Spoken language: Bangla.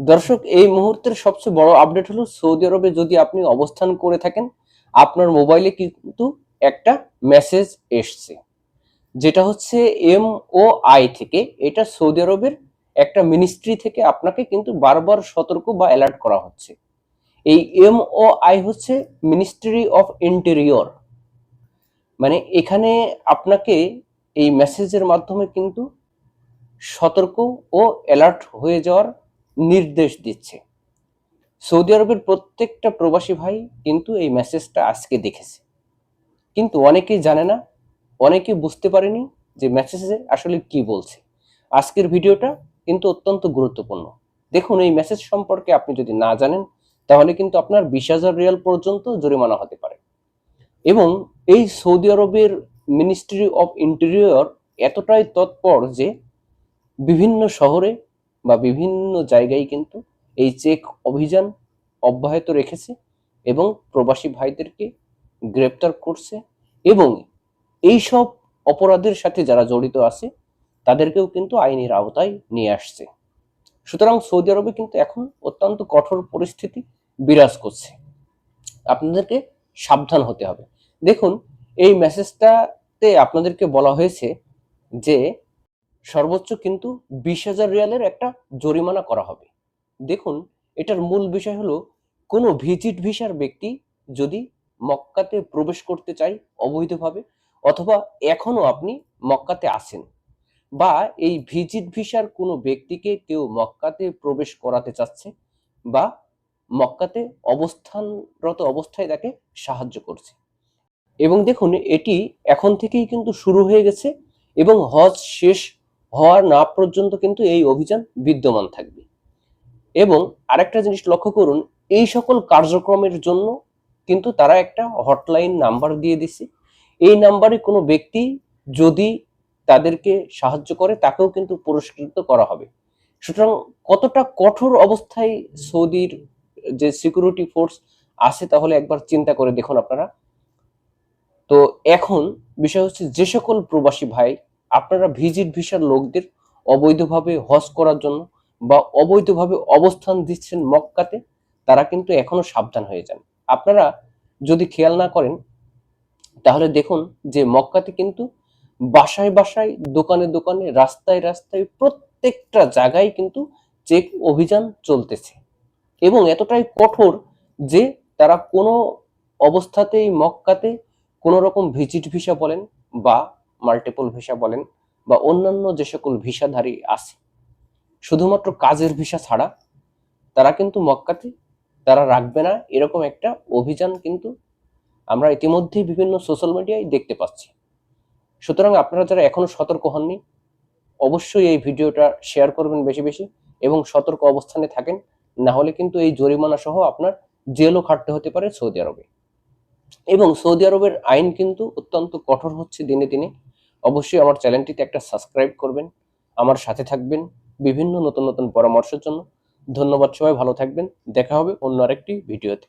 দর্শক, এই মুহূর্তের সবচেয়ে বড় আপডেট হলো সৌদি আরবে যদি আপনি অবস্থান করে থাকেন, আপনার মোবাইলে কিন্তু একটা মেসেজ এসছে। যেটা হচ্ছে এম ও আই থেকে, এটা সৌদি আরবের একটা মিনিস্ট্রি থেকে আপনাকে কিন্তু বারবার সতর্ক বা অ্যালার্ট করা হচ্ছে। এই এম ও আই হচ্ছে মিনিস্ট্রি অফ ইন্টেরিয়র মানে এখানে আপনাকে এই মেসেজের মাধ্যমে কিন্তু সতর্ক ও অ্যালার্ট হয়ে যাওয়ার নির্দেশ দিচ্ছে। সৌদি আরবের প্রত্যেকটা প্রবাসী ভাই কিন্তু এই মেসেজটা আজকে দেখেছে। কিন্তু অনেকেই জানে না অনেকে বুঝতে পারেনি যে মেসেজে আসলে কি বলছে। আজকের ভিডিওটা কিন্তু অত্যন্ত গুরুত্বপূর্ণ। দেখুন, এই মেসেজ সম্পর্কে আপনি যদি না জানেন, তাহলে কিন্তু আপনার বিশ হাজার রিয়াল পর্যন্ত জরিমানা হতে পারে। এবং এই সৌদি আরবের মিনিস্ট্রি অফ ইন্টেরিয়র এতটাই তৎপর যে বিভিন্ন শহরে বা বিভিন্ন জায়গায় কিন্তু এই চেক অভিযান অব্যাহত রেখেছে এবং প্রবাসী ভাইদেরকে গ্রেপ্তার করছে এবং এই সব অপরাধের সাথে যারা জড়িত আছে, তাদেরকেও কিন্তু আইনের আওতায় নিয়ে আসছে। সুতরাং সৌদি আরবে কিন্তু এখন অত্যন্ত কঠোর পরিস্থিতি বিরাজ করছে। আপনাদেরকে সাবধান হতে হবে। দেখুন, এই মেসেজটাতে আপনাদেরকে বলা হয়েছে যে সর্বোচ্চ কিন্তু বিশ হাজার রিয়ালের একটা জরিমানা করা হবে। দেখুন, এটার মূল বিষয় হলো, কোনো ভিজিট ভিসার ব্যক্তি যদি মক্কাতে প্রবেশ করতে চায় অবৈধভাবে, অথবা এখনও আপনি মক্কাতে আসেন বা এই ভিজিট ভিসার কোনো ব্যক্তিকে কেউ মক্কাতে প্রবেশ করাতে চাচ্ছে, বা মক্কাতে অবস্থানরত অবস্থায় তাকে সাহায্য করছে। এবং দেখুন, এটি এখন থেকেই কিন্তু শুরু হয়ে গেছে, এবং হজ শেষ হওয়ার না পর্যন্ত কিন্তু এই অভিযান বিদ্যমান থাকবে। এবং আরেকটা জিনিস লক্ষ্য করুন, এই সকল কার্যক্রমের জন্য কিন্তু তারা একটা হটলাইন নাম্বার দিয়ে দিছে। এই নাম্বারে কোনো ব্যক্তি যদি তাদেরকে সাহায্য করে, তাকেও কিন্তু পুরস্কৃত করা হবে। সুতরাং কতটা কঠোর অবস্থায় সৌদির যে সিকিউরিটি ফোর্স আছে তাহলে একবার চিন্তা করে দেখুন আপনারা। তো এখন বিষয় হচ্ছে যে সকল প্রবাসী ভাই আপনারা ভিজিট ভিসার লোকদের অবৈধভাবে হজ করার জন্য বা অবৈধভাবে অবস্থান দিচ্ছেন মক্কাতে, তারা কিন্তু এখনও সাবধান হয়ে যান। আপনারা যদি খেয়াল না করেন, তাহলে দেখুন যে মক্কাতে কিন্তু বাসায় বাসায়, দোকানে দোকানে, রাস্তায় রাস্তায় প্রত্যেকটা জায়গায় কিন্তু চেক অভিযান চলতেছে। এবং এতটাই কঠোর যে তারা কোনো অবস্থাতেই মক্কাতে কোনো রকম ভিজিট ভিসা বলেন বা মাল্টিপল ভিসা বলেন বা অন্যান্য যে সকল ভিসাধারী আছে, শুধুমাত্র কাজের ভিসা ছাড়া তারা কিন্তু মক্কাতে, তারা রাখবে না, এরকম একটা অভিযান কিন্তু আমরা ইতিমধ্যেই বিভিন্ন সোশ্যাল মিডিয়ায় দেখতে পাচ্ছি। সুতরাং আপনারা যারা এখনও সতর্ক হননি, অবশ্যই এই ভিডিওটা শেয়ার করবেন বেশি বেশি এবং সতর্ক অবস্থানে থাকেন, না হলে কিন্তু এই জরিমানা সহ আপনার জেলও খাটতে হতে পারে সৌদি আরবে। এবং সৌদি আরবের আইন কিন্তু অত্যন্ত কঠোর হচ্ছে দিনে দিনে। অবশ্যই আমার চ্যানেলটিতে একটা সাবস্ক্রাইব করবেন, আমার সাথে থাকবেন বিভিন্ন নতুন নতুন পরামর্শের জন্য। ধন্যবাদ সবাই, ভালো থাকবেন। দেখা হবে অন্য আরেকটি ভিডিওতে।